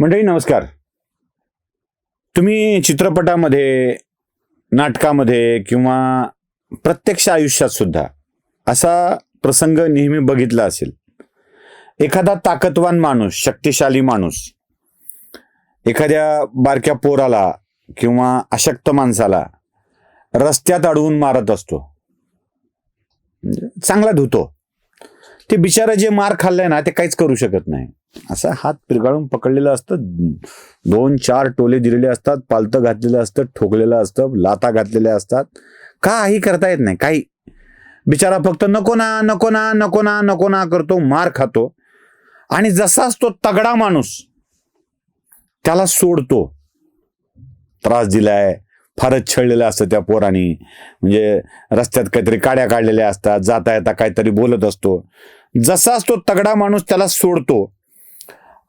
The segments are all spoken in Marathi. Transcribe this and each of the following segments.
मंडळी नमस्कार. तुम्ही चित्रपटामध्ये नाटकामध्ये किंवा प्रत्यक्ष आयुष्यात सुद्धा असा प्रसंग नेहमी बघितला असेल. एखादा ताकदवान माणूस शक्तिशाली माणूस एखाद्या बारक्या पोराला किंवा अशक्त माणसाला रस्त्यात अडवून मारत असतो. म्हणजे चांगला धुतो. ते बिचारा जे मार खाल्लाय ना ते काहीच करू शकत नाही. असा हात पिरगाळून पकडलेलं असतं. दोन चार टोले दिलेले असतात. पालतं घातलेलं असतं ठोकलेलं असतं लाता घातलेल्या असतात. काही करता येत नाही. काही. बिचारा फक्त नको ना नको ना नको ना नको ना करतो मार खातो. आणि जसाच तो तगडा माणूस त्याला सोडतो. त्रास दिलाय. फारच छळलेलं असतं त्या पोराने. म्हणजे रस्त्यात काहीतरी काड्या काढलेल्या असतात. जाता येता काहीतरी बोलत असतो. जसाच तो तगडा माणूस त्याला सोडतो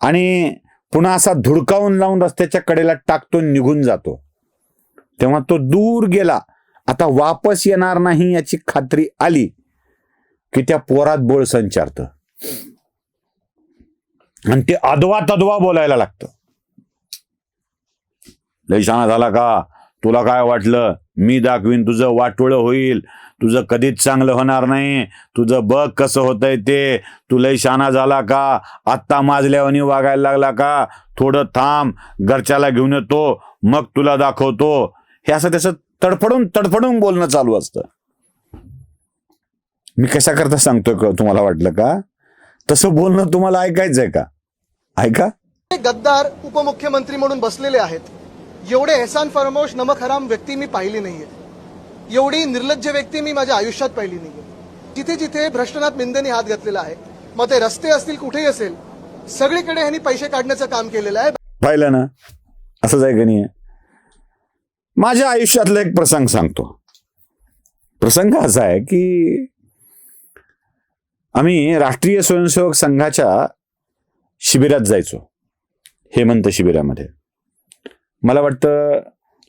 आणि पुन्हा असा धुडकावून लावून रस्त्याच्या कडेला टाकतो निघून जातो. तेव्हा तो दूर गेला. आता वापस येणार नाही याची खात्री आली की त्या पोरात बोळ संचारत. आणि ते अदवा तदवा बोलायला लागतं. लय शाणा झाला का? तुला काय वाटलं? मी दाखवीन तुझं वाटोळं होईल. तुझं कधीच चांगलं होणार नाही. तुझं बघ कसं होतंय ते. तुला शाना शाणा झाला का? आत्ता माजल्यावानी वागायला लागला का? थोडं थांब. घरच्याला घेऊन येतो. मग तुला दाखवतो. हे असं त्याचं तडफडून तडफडून बोलणं चालू असतं. मी कशा करता सांगतोय तुम्हाला वाटलं का? तसं बोलणं तुम्हाला ऐकायचंय का? ऐका. गद्दार उपमुख्यमंत्री म्हणून बसलेले आहेत. एवढे एहसान फरमोश नमक हराम व्यक्ती मी पाहिली नाहीये. एवढी निर्लज्ज व्यक्ती मी माझ्या आयुष्यात पाहिली नाही जिथे जिथे भ्रष्टनाथ मिंदेने हात घातलेला आहे मग ते रस्ते असतील कुठेही असेल सगळीकडे ह्यांनी पैसे काढण्याचं काम केलेलं आहे. पाहिलं ना? असंच आहे नाही? माझ्या आयुष्यातला एक प्रसंग सांगतो. प्रसंग असा आहे की आम्ही राष्ट्रीय स्वयंसेवक संघाच्या शिबिरात जायचो हेमंत शिबिरामध्ये. मला वाटतं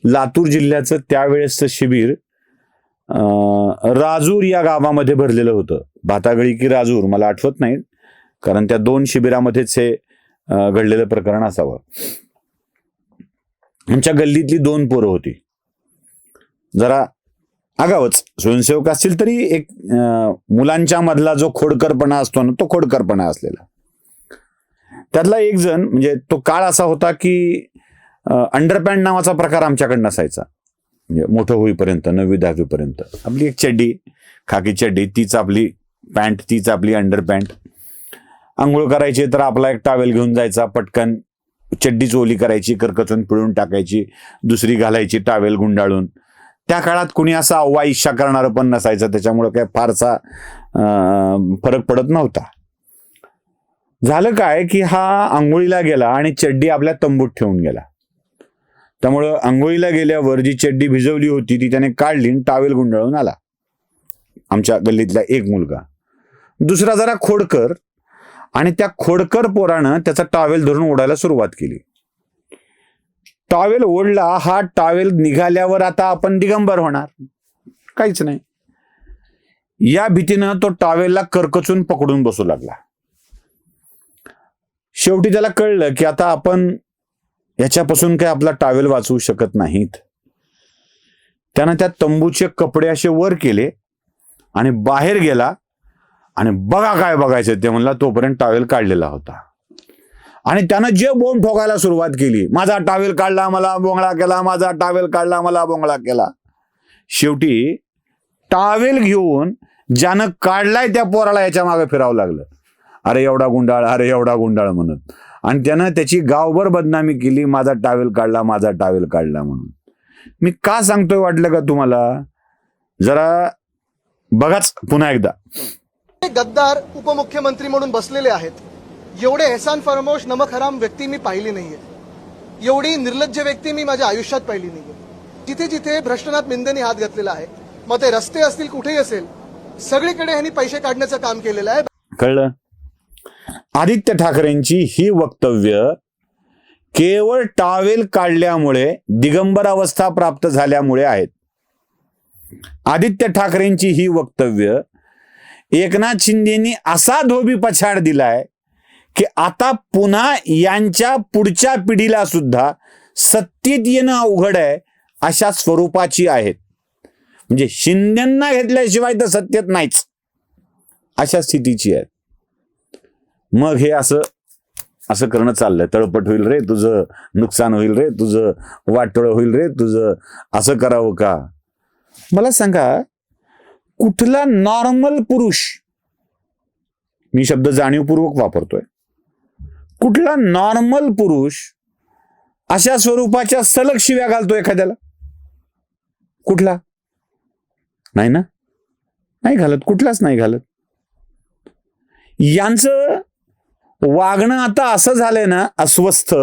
लातूर जिल्ह्याचं त्यावेळेसचं शिबिर राजूर या गावामध्ये भरलेलं होतं. भातागळी की राजूर मला आठवत नाही कारण त्या दोन शिबिरामध्येच हे घडलेलं प्रकरण असावं. आमच्या गल्लीतली दोन पोरं होती. जरा आगावच. स्वयंसेवक असतील तरी एक मुलांच्या मधला जो खोडकरपणा असतो ना तो खोडकरपणा असलेला. त्यातला एक जण म्हणजे तो काळ असा होता की अंडरपॅन्ट नावाचा प्रकार आमच्याकडनं असायचा. म्हणजे मोठं होईपर्यंत नववी दहावीपर्यंत. आपली एक चड्डी खाकी चड्डी तीच आपली पॅन्ट तीच आपली अंडरपॅन्ट आंघोळ करायची तर आपला एक टावेल घेऊन जायचा पटकन चड्डी चोली करायची करकचून पिळून टाकायची दुसरी घालायची टावेल गुंडाळून. त्या काळात कुणी असा अव्वा इच्छा करणारं पण नसायचं त्याच्यामुळं काय फारसा फरक पडत नव्हता. झालं काय की हा आंघोळीला गेला आणि चड्डी आपल्या तंबूत ठेवून गेला. त्यामुळं आंघोळीला गेल्यावर जी चड्डी भिजवली होती ती त्याने काढली टावेल गुंडाळून आला. आमच्या गल्लीतला एक मुलगा. दुसरा जरा खोडकर आणि त्या खोडकर पोरानं त्याचा टावेल धरून ओढायला सुरुवात केली. टावेल ओढला हा टावेल निघाल्यावर आता आपण दिगंबर होणार. काहीच नाही. या भीतीनं तो टावेलला करकचून पकडून बसू लागला. शेवटी त्याला कळलं की आता आपण याच्यापासून काही आपला टावेल वाचवू शकत नाहीत. त्यानं त्या तंबूचे कपडे असे वर केले आणि बाहेर गेला आणि बघा काय बघायचं ते म्हणला तोपर्यंत टावेल काढलेला होता. आणि त्यानं जे बोंब ठोकायला सुरुवात केली माझा टावेल काढला मला बोंगळा केला माझा टावेल काढला मला बोंगळा केला. शेवटी टावेल घेऊन ज्यानं काढलाय त्या पोराला याच्या मागे फिरावं लागलं. अरे एवढा गुंडाळ अरे एवढा गुंडाळ म्हणत आणि त्यानं त्याची गावभर बदनामी केली माझा टावेल काढला माझा टावेल काढला म्हणून. मी का सांगतोय वाटलं का तुम्हाला? जरा बघाच पुन्हा एकदा. गद्दार उपमुख्यमंत्री म्हणून बसलेले आहेत. एवढे एहसान फरमोश नमक हराम व्यक्ती मी पाहिली नाहीये. एवढी निर्लज्ज व्यक्ती मी माझ्या आयुष्यात पाहिली नाहीये. जिथे जिथे भ्रष्टनाथ मिंदेनी हात घातलेला आहे मग ते रस्ते असतील कुठेही असेल सगळीकडे ह्यांनी पैसे काढण्याचं काम केलेलं आहे. कळलं? आदित्य ठाकरेंची ही वक्तव्य केवळ टावेल काढल्यामुळे दिगंबर अवस्था प्राप्त झाल्यामुळे आहेत. आदित्य ठाकरेंची ही वक्तव्य एकनाथ शिंदेनी असा धोबी पछाड दिलाय की आता पुन्हा यांच्या पुढच्या पिढीला सुद्धा सत्तेत येणं अवघड आहे अशा स्वरूपाची आहेत. म्हणजे शिंदेना घेतल्याशिवाय तर सत्तेत नाहीच अशा स्थितीची आहे मग हे असं असं करणं चाललंय. तळपट होईल रे तुझं नुकसान होईल रे तुझं वाटोळ होईल रे तुझं असं करावं का? मला सांगा कुठला नॉर्मल पुरुष मी शब्द जाणीवपूर्वक वापरतोय कुठला नॉर्मल पुरुष अशा स्वरूपाच्या सलग शिव्या घालतो एखाद्याला? कुठला? नाही ना? नाही घालत कुठलाच नाही घालत. यांचं वागणं आता असं झालंय ना अस्वस्थ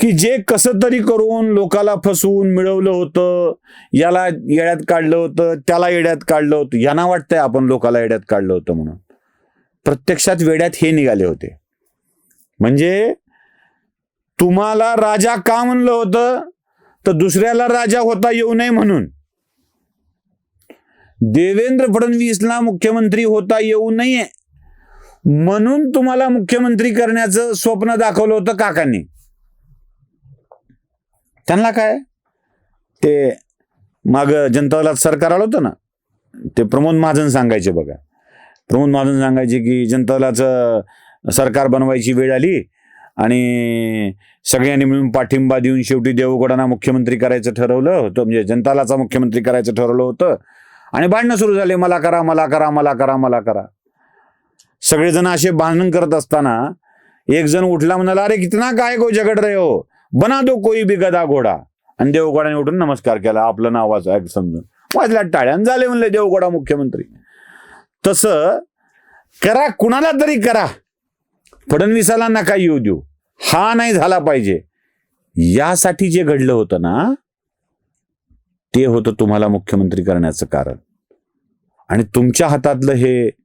की जे कसं तरी करून लोकाला फसवून मिळवलं होतं याला येड्यात काढलं होतं त्याला येड्यात काढलं होतं यांना वाटतंय आपण लोकाला येड्यात काढलं होतं म्हणून. प्रत्यक्षात वेड्यात हे निघाले होते. म्हणजे तुम्हाला राजा का म्हणलं होतं? तर दुसऱ्याला राजा होता येऊ नये म्हणून. देवेंद्र फडणवीसला मुख्यमंत्री होता येऊ नये म्हणून तुम्हाला मुख्यमंत्री करण्याचं स्वप्न दाखवलं होतं काकांनी. त्यांना काय? ते माग जनतादलात सरकार आलं होतं ना ते प्रमोद महाजन सांगायचे बघा. प्रमोद महाजन सांगायचे की जनतादलाचं सरकार बनवायची वेळ आली आणि सगळ्यांनी मिळून पाठिंबा देऊन शेवटी देवगडांना मुख्यमंत्री करायचं ठरवलं होतं म्हणजे जनतालाचा मुख्यमंत्री करायचं ठरवलं होतं. आणि भांडणं सुरू झाले मला करा मला करा मला करा मला करा. सगळेजण असे भांडण करत असताना एक जण उठला म्हणाला अरे कितना काय गो जगड रे हो? बना दो कोई बी गदा घोडा. आणि देवगोडाने उठून नमस्कार केला आपलं नाव वाचा समजून. वाजल्या टाळ्यान झाले म्हणले देवगोडा मुख्यमंत्री. तसं करा कुणाला तरी करा. फडणवीसाला नका येऊ देऊ. हा नाही झाला पाहिजे. यासाठी जे घडलं होतं ना ते होतं तुम्हाला मुख्यमंत्री करण्याचं कारण. आणि तुमच्या हातातलं हे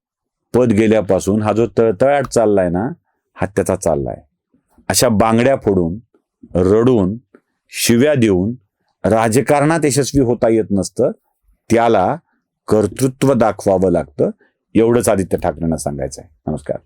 पद गेल्यापासून हा जो तळतळाट चाललाय ना हा त्याचा चाललाय. अशा बांगड्या फोडून रडून शिव्या देऊन राजकारणात यशस्वी होता येत नसतं त्याला कर्तृत्व दाखवावं लागतं एवढंच आदित्य ठाकरेंना सांगायचं आहे नमस्कार.